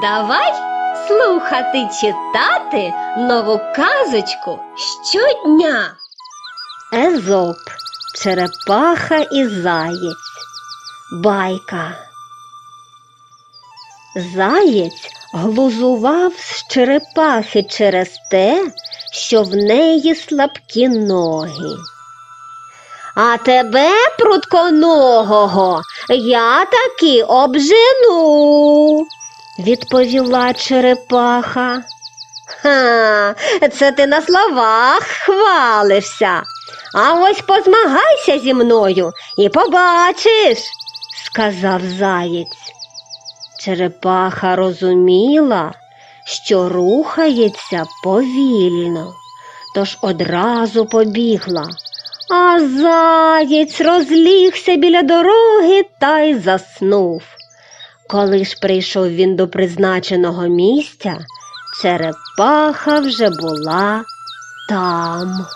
Давай слухати читати нову казочку щодня. Езоп, черепаха і заєць. Байка. Заєць глузував з черепахи через те, що в неї слабкі ноги. А тебе, прутконогого, я таки обжену, відповіла черепаха. Ха, це ти на словах хвалився. А ось позмагайся зі мною і побачиш, сказав заєць. Черепаха розуміла, що рухається повільно, тож одразу побігла. А заєць розлігся біля дороги та й заснув. Коли ж прийшов він до призначеного місця, черепаха вже була там.